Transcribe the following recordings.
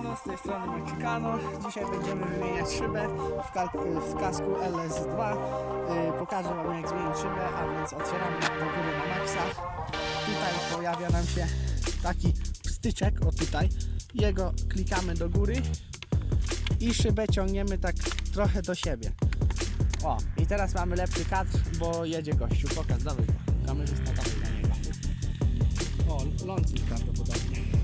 Siemano, z tej strony Mexicano. Dzisiaj będziemy wymieniać szybę w, w kasku LS2. Yy, pokażę Wam jak zmienić szybę, a więc otwieramy do góry na maksa. Tutaj pojawia nam się taki styczek, o tutaj. Jego klikamy do góry i szybę ciągniemy tak trochę do siebie. O, i teraz mamy lepszy kadr, bo jedzie gościu. Pokaż, dawaj go. Kamerzysta, dawaj na niego. O, lącik prawdopodobnie.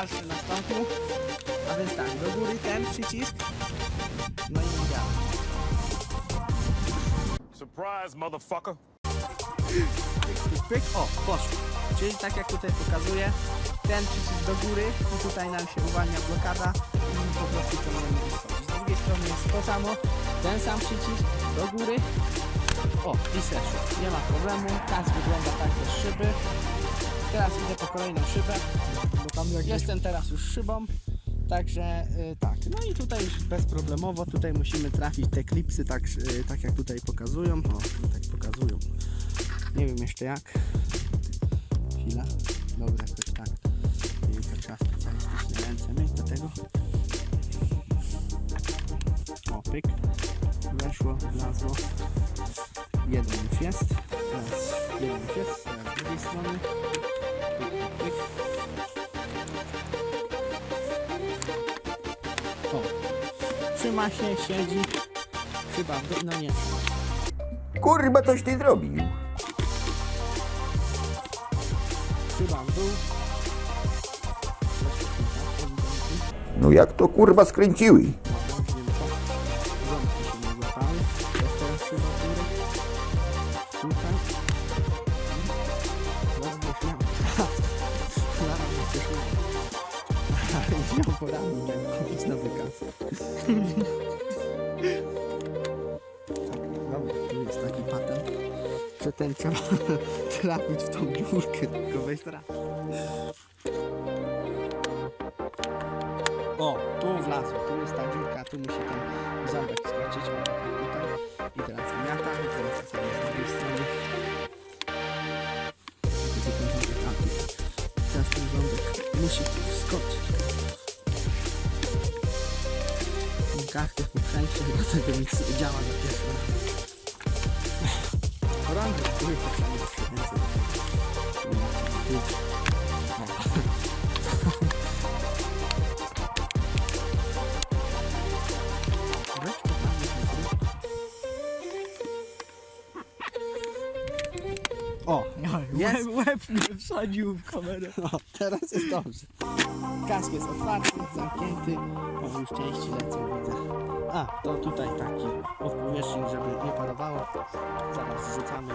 Dalszy nastąpił. A więc tak, do góry ten przycisk. No i działa. Surprise, motherfucker. Pyk, pyk. O, poszło. Czyli tak jak tutaj pokazuję, ten przycisk do góry i tutaj nam się uwalnia blokada i po prostu ciągniemy i schodzi. Z drugiej strony jest to samo, ten sam przycisk do góry. O, i zeszło. Nie ma problemu. Kas wygląda tak bez szyby. Teraz idę po kolejną szybę. Bo tam Jestem teraz już szybą. Także y, tak, no i tutaj już bezproblemowo, tutaj musimy trafić te klipsy tak, y, tak jak tutaj pokazują. O, tak pokazują. Nie wiem jeszcze jak. Chwila. Dobra, jakoś tak. I to trzeba specjalistyczne ręce mieć do tego. O, pyk. Weszło, wlazło. Jeden już jest. Teraz jeden już jest. Teraz z drugiej strony. Trzyma się, siedzi. Chyba, dół- no nie. Kurwa, coś ty zrobił. Chyba. No jak to kurwa skręciły? Poradnik, jak kupić nowy kas. Tak, dobra, tu jest taki patent, że ten trzeba trafić w tą dziurkę, tylko weź trafić. O, tu wlazło, tu jest ta dziurka, tu musi ten ząbek skoczyć, o tutaj. I teraz wymiata, i teraz sobie z drugiej strony. Gdzie ten ząbek? A, tutaj. Teraz ten ząbek musi Kartę mu przejście, dlatego nic nie działa za pierwszy raz. Który O, jest. Łeb, łeb mnie wsadził w kamerę. O, teraz jest dobrze. Kask jest otwarty, zamknięty. Już części lecą, widzę. A, to tutaj taki odpowietrznik, żeby nie parowało. Zaraz zrzucamy